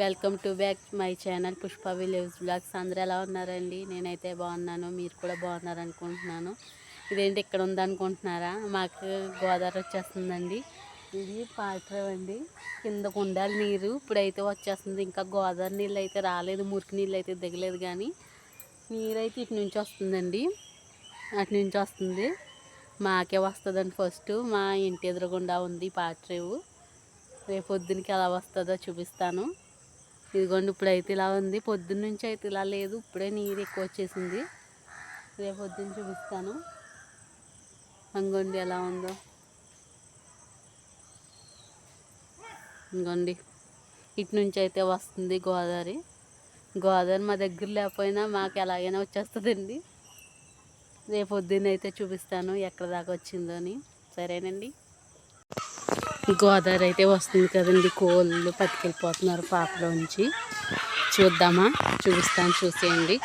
Welcome to back my channel Pushpa village vlogs. అందరూ ఎలా ఉన్నారండి? నేనైతే బాగున్నాను. మీరు కూడా బాగున్నారు అనుకుంటున్నాను ఇదేంటి ఇక్కడ ఉందనుకుంటున్నారా? మాకు గోదావరి వచ్చేస్తుందండి. ఇది పాటరావు అండి. కిందకు ఉండాలి నీరు. ఇప్పుడైతే వచ్చేస్తుంది. ఇంకా గోదావరి నీళ్ళు అయితే రాలేదు. మురికి నీళ్ళు అయితే దిగలేదు కానీ నీరు అయితే ఇటు నుంచి వస్తుందండి. అటు నుంచి వస్తుంది. మాకే వస్తుందండి ఫస్ట్. మా ఇంటి ఎదురుగుండా ఉంది పాటరేవు రేపు పొద్దునకి ఎలా వస్తుందో చూపిస్తాను. ఇదిగోండి ఇప్పుడైతే ఇలా ఉంది. పొద్దున్న నుంచి అయితే ఇలా లేదు. ఇప్పుడే నీరు ఎక్కువ వచ్చేసింది. రేపు పొద్దున్న చూపిస్తాను. అంగోండి ఎలా ఉందో. ఇంకోండి ఇటు నుంచి అయితే వస్తుంది గోదావరి. గోదావరి మా దగ్గర లేకపోయినా మాకు ఎలాగైనా వచ్చేస్తుందండి. రేపు పొద్దున్న అయితే చూపిస్తాను ఎక్కడ దాకా వచ్చిందో అని. సరేనండి. గోదావరి అయితే వస్తుంది కదండి. కోళ్ళు పట్టుకెళ్ళిపోతున్నారు పాపలోంచి చూద్దామా? చూపిస్తాను చూసేయండి.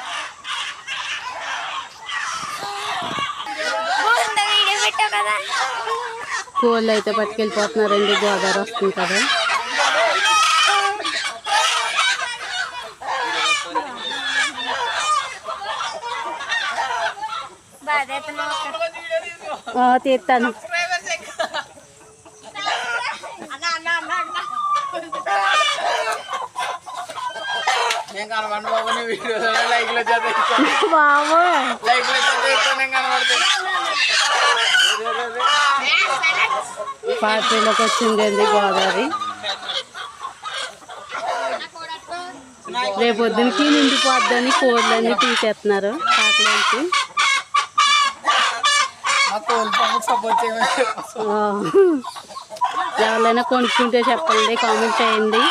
కోళ్ళు అయితే పట్టుకెళ్ళిపోతున్నారండి. గోదావరి వస్తుంది కదా. ఆ, తీస్తాను నేను కనబడి బాబు నీ వీడియోలో లైక్లు వచ్చేది బాబు. లైక్లు వచ్చేది నేను కనబడుతుంది పార్టీలోకి వచ్చిందండి గోదావరి? రేపు పొద్దునకి నిండిపోద్దని కోళ్ళన్నీ తీసేస్తున్నారు ఆ. ఎవరైనా కొనుక్కుంటే చెప్పండి కామెంట్ చేయండి.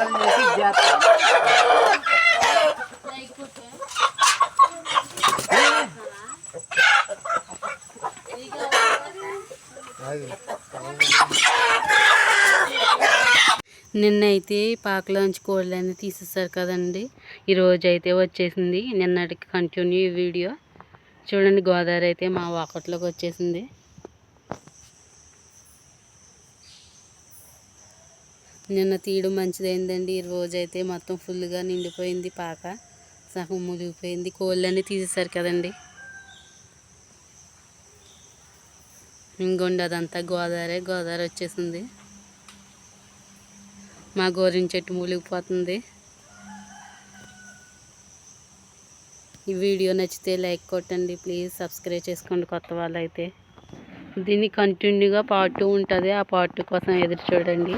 చిన్న చేసి ఇది నిన్నైతే పాకలోంచి కోళ్ళని తీసేసారు కదండి. ఈరోజు అయితే వచ్చేసింది. నిన్నటికి కంటిన్యూ ఈ వీడియో. చూడండి గోదావరి అయితే మా వాకట్లోకి వచ్చేసింది. నిన్న తీయడం మంచిదైందండి. ఈ రోజైతే మొత్తం ఫుల్గా నిండిపోయింది పాక. సగం మునిగిపోయింది. కోళ్ళన్నీ తీసేసారు కదండి. ఇంకోండి అదంతా గోదావరి గోదావరి వచ్చేసింది. మా గోరిన చెట్టు మూలిగిపోతుంది ఈ వీడియో నచ్చితే లైక్ కొట్టండి. ప్లీజ్ సబ్స్క్రైబ్ చేసుకోండి కొత్త వాళ్ళు అయితే దీన్ని కంటిన్యూగా పార్ట్ ఉంటుంది. ఆ పార్ట్ కోసం ఎదురు చూడండి.